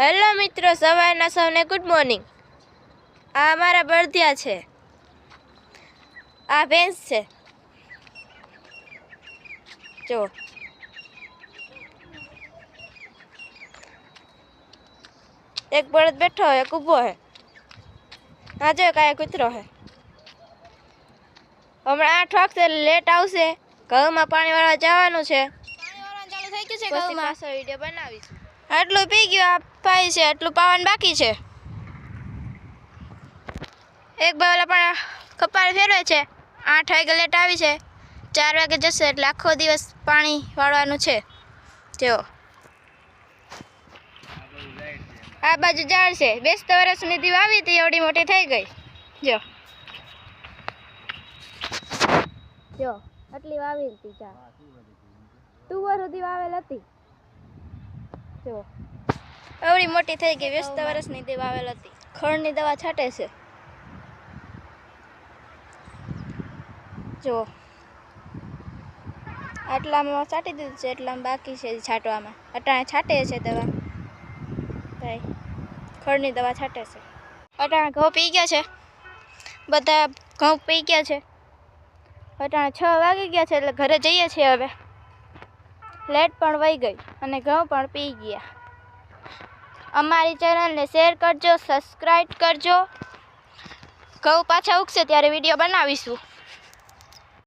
Hello મિત્રો સવારના સૌને ગુડ મોર્નિંગ આ અમારા બળદિયા છે. આ ભેંસ છે. જો. એક બળદ બેઠો હોય એક ઊભો હે હા જો કાંઈ કૂતરો હે હમણાં આઠ વાગશે લેટ આવશે. ઘઉંમાં પાણી વાળવા જવાનું છે. ચાલુ થઈ ગયું છે પછી પાછો વીડિયો બનાવીશું. આટલું પી ગયું, આ ભાઈ છે, આટલું પાવાનું બાકી છે. એક ભાઈ ઓલા પણ કપાળ ફેરવે છે. આઠ વાગે લેટ આવી છે. ચાર વાગે જશે એટલે આખો દિવસ પાણી વાળવાનું છે. જો. આ બાજુ ઝાડ છે. બેસતા વર્ષની દીવ આવી હતી, એવડી મોટી થઈ ગઈ. જો. જો. આટલી વાવી હતી ઝાડ. તુવર સુધી વાવેલ હતી? જો આવડી મોટી થઈ ગઈ, વ્યસ્ત વર્ષની તે આવેલ હતી. ખડની દવા છાંટે છે. જો આટલામાં છાંટી દીધું છે, એટલામાં બાકી છે છાંટવામાં. અટાણે છાંટે છે દવા. ભાઈ ખડની દવા છાંટે છે. અટાણે ઘઉં પી ગયા છે. બધા ઘઉં પી ગયા છે. અટાણે છ વાગી ગયા છે, એટલે ઘરે જઈએ છીએ હવે. લેટ પણ વહી ગઈ અને ઘઉં પણ પી ગયા. અમારી ચેનલને શેર કરજો સબસ્ક્રાઈબ કરજો. ઘઉં પાછા ઉગશે ત્યારે વીડિયો બનાવીશું.